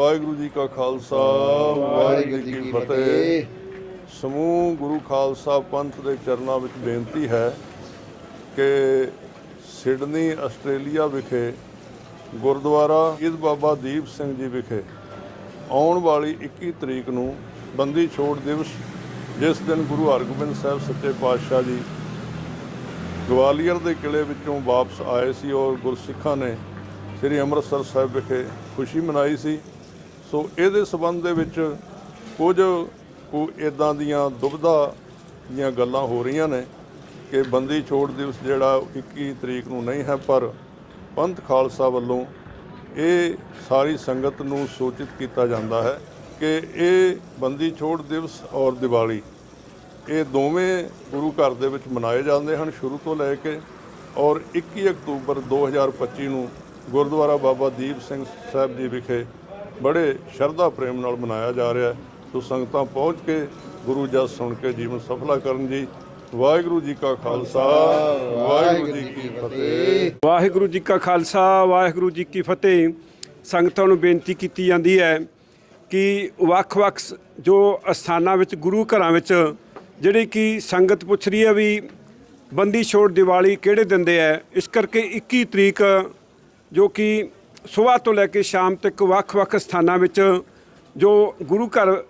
ਵਾਹਿਗੁਰੂ ਜੀ ਕਾ ਖਾਲਸਾ, ਵਾਹਿਗੁਰੂ ਜੀ ਕੀ ਫਤਿਹ। ਸਮੂਹ ਗੁਰੂ ਖਾਲਸਾ ਪੰਥ ਦੇ ਚਰਨਾਂ ਵਿੱਚ ਬੇਨਤੀ ਹੈ ਕਿ ਸਿਡਨੀ, ਆਸਟ੍ਰੇਲੀਆ ਵਿਖੇ, ਗੁਰਦੁਆਰਾ ਸ਼ਹੀਦ ਬਾਬਾ ਦੀਪ ਸਿੰਘ ਜੀ ਵਿਖੇ ਆਉਣ ਵਾਲੀ 21 ਤਰੀਕ ਨੂੰ ਬੰਦੀ ਛੋੜ ਦਿਵਸ, ਜਿਸ ਦਿਨ ਗੁਰੂ ਹਰਗੋਬਿੰਦ ਸਾਹਿਬ ਸੱਚੇ ਪਾਤਸ਼ਾਹ ਜੀ ਗਵਾਲੀਅਰ ਦੇ ਕਿਲੇ ਵਿੱਚੋਂ ਵਾਪਸ ਆਏ ਸੀ ਔਰ ਗੁਰਸਿੱਖਾਂ ਨੇ ਸ੍ਰੀ ਅੰਮ੍ਰਿਤਸਰ ਸਾਹਿਬ ਵਿਖੇ ਖੁਸ਼ੀ ਮਨਾਈ ਸੀ। ਸੋ ਇਹਦੇ ਸਬੰਧ ਦੇ ਵਿੱਚ ਕੁਝ ਕੁ ਇਦਾਂ ਦੀਆਂ ਦੁਬਿਧਾ ਦੀਆਂ ਗੱਲਾਂ ਹੋ ਰਹੀਆਂ ਨੇ ਕਿ ਬੰਦੀ ਛੋੜ ਦਿਵਸ ਜਿਹੜਾ 21 ਤਰੀਕ ਨੂੰ ਨਹੀਂ ਹੈ, ਪਰ ਪੰਥ ਖਾਲਸਾ ਵੱਲੋਂ ਇਹ ਸਾਰੀ ਸੰਗਤ ਨੂੰ ਸੂਚਿਤ ਕੀਤਾ ਜਾਂਦਾ ਹੈ ਕਿ ਇਹ ਬੰਦੀ ਛੋੜ ਦਿਵਸ ਔਰ ਦੀਵਾਲੀ, ਇਹ ਦੋਵੇਂ ਗੁਰੂ ਘਰ ਦੇ ਵਿੱਚ ਮਨਾਏ ਜਾਂਦੇ ਹਨ ਸ਼ੁਰੂ ਤੋਂ ਲੈ ਕੇ ਔਰ 21 ਅਕਤੂਬਰ 2025 ਨੂੰ ਗੁਰਦੁਆਰਾ ਬਾਬਾ ਦੀਪ ਸਿੰਘ ਸਾਹਿਬ ਜੀ ਵਿਖੇ ਬੜੇ ਸ਼ਰਧਾ ਪ੍ਰੇਮ ਨਾਲ ਮਨਾਇਆ ਜਾ ਰਿਹਾ ਹੈ। ਸੋ ਸੰਗਤਾਂ ਪਹੁੰਚ ਕੇ ਗੁਰੂ ਜਸ ਸੁਣ ਕੇ ਜੀਵਨ ਸਫਲਾ ਕਰਨ ਜੀ। ਵਾਹਿਗੁਰੂ ਜੀ ਕਾ ਖਾਲਸਾ, ਵਾਹਿਗੁਰੂ ਜੀ ਕੀ ਫਤਿਹ। ਵਾਹਿਗੁਰੂ ਜੀ ਕਾ ਖਾਲਸਾ, ਵਾਹਿਗੁਰੂ ਜੀ ਕੀ ਫਤਿਹ। ਸੰਗਤਾਂ ਨੂੰ ਬੇਨਤੀ ਕੀਤੀ ਜਾਂਦੀ ਹੈ ਕਿ ਵੱਖ-ਵੱਖ ਸ- ਜੋ ਅਸਥਾਨਾਂ ਵਿੱਚ, ਗੁਰੂ ਘਰਾਂ ਵਿੱਚ ਜਿਹੜੀ ਕਿ ਸੰਗਤ ਪੁੱਛ ਰਹੀ ਹੈ ਵੀ ਬੰਦੀ ਛੋੜ ਦੀਵਾਲੀ ਕਿਹੜੇ ਦਿਨ ਦੇ ਹੈ, ਇਸ ਕਰਕੇ 21 ਤਰੀਕ ਜੋ ਕਿ ਸਵੇਰ ਤੋਂ ਲੈ ਕੇ ਸ਼ਾਮ ਤੱਕ ਵੱਖ-ਵੱਖ ਸਥਾਨਾਂ ਵਿੱਚ ਜੋ ਗੁਰੂ ਘਰ,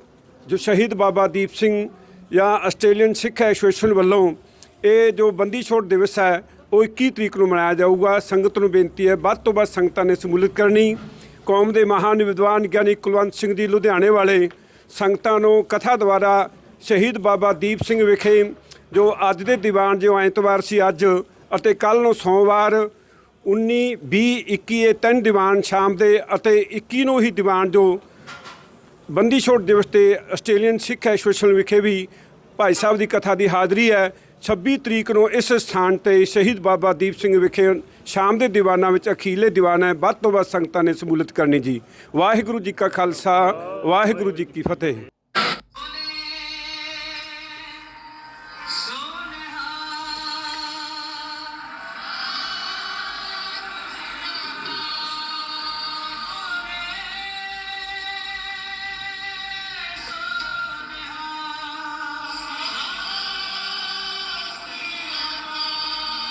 ਜੋ ਸ਼ਹੀਦ ਬਾਬਾ ਦੀਪ ਸਿੰਘ ਜਾਂ ਆਸਟ੍ਰੇਲੀਅਨ ਸਿੱਖ ਐਸੋਸੀਏਸ਼ਨ ਵੱਲੋਂ ਇਹ ਜੋ ਬੰਦੀ ਛੋੜ ਦਿਵਸ ਹੈ, ਉਹ 21 ਤਰੀਕ ਨੂੰ ਮਨਾਇਆ ਜਾਊਗਾ। ਸੰਗਤ ਨੂੰ ਬੇਨਤੀ ਹੈ, ਵੱਧ ਤੋਂ ਵੱਧ ਸੰਗਤਾਂ ਨੇ ਸਮੂਲਿਤ ਕਰਨੀ। ਕੌਮ ਦੇ ਮਹਾਨ ਵਿਦਵਾਨ ਗਿਆਨੀ ਕੁਲਵੰਤ ਸਿੰਘ ਜੀ ਲੁਧਿਆਣੇ ਵਾਲੇ ਸੰਗਤਾਂ ਨੂੰ ਕਥਾ ਦੁਆਰਾ ਸ਼ਹੀਦ ਬਾਬਾ ਦੀਪ ਸਿੰਘ ਵਿਖੇ ਜੋ ਅੱਜ ਦੇ ਦੀਵਾਨ ਜੋ ਐਤਵਾਰ ਸੀ ਅੱਜ ਅਤੇ ਕੱਲ ਨੂੰ ਸੋਮਵਾਰ 19 20 21 ਇਹ ਤਿੰਨ ਦੀਵਾਨ ਸ਼ਾਮ ਦੇ ਅਤੇ 21 ਨੂੰ ਹੀ ਦੀਵਾਨ ਜੋ ਬੰਦੀ ਛੋੜ ਦਿਵਸ ਤੇ ਆਸਟ੍ਰੇਲੀਅਨ ਸਿੱਖ ਐਸੋਸੀਏਸ਼ਨ ਵਿਖੇ ਵੀ ਭਾਈ ਸਾਹਿਬ ਦੀ ਕਥਾ ਦੀ ਹਾਜ਼ਰੀ ਹੈ। 26 ਤਰੀਕ ਨੂੰ ਇਸ ਸਥਾਨ ਤੇ ਸ਼ਹੀਦ ਬਾਬਾ ਦੀਪ ਸਿੰਘ ਵਿਖੇ ਸ਼ਾਮ ਦੇ ਦੀਵਾਨਾਂ ਵਿੱਚ ਅਖੀਲੇ ਦੀਵਾਨ ਹੈ। ਵੱਧ ਤੋਂ ਵੱਧ ਸੰਗਤਾਂ ਨੇ ਸਮੂਲਤ ਕਰਨੀ ਜੀ। ਵਾਹਿਗੁਰੂ ਜੀ ਕਾ ਖਾਲਸਾ, ਵਾਹਿਗੁਰੂ ਜੀ ਕੀ ਫਤਿਹ।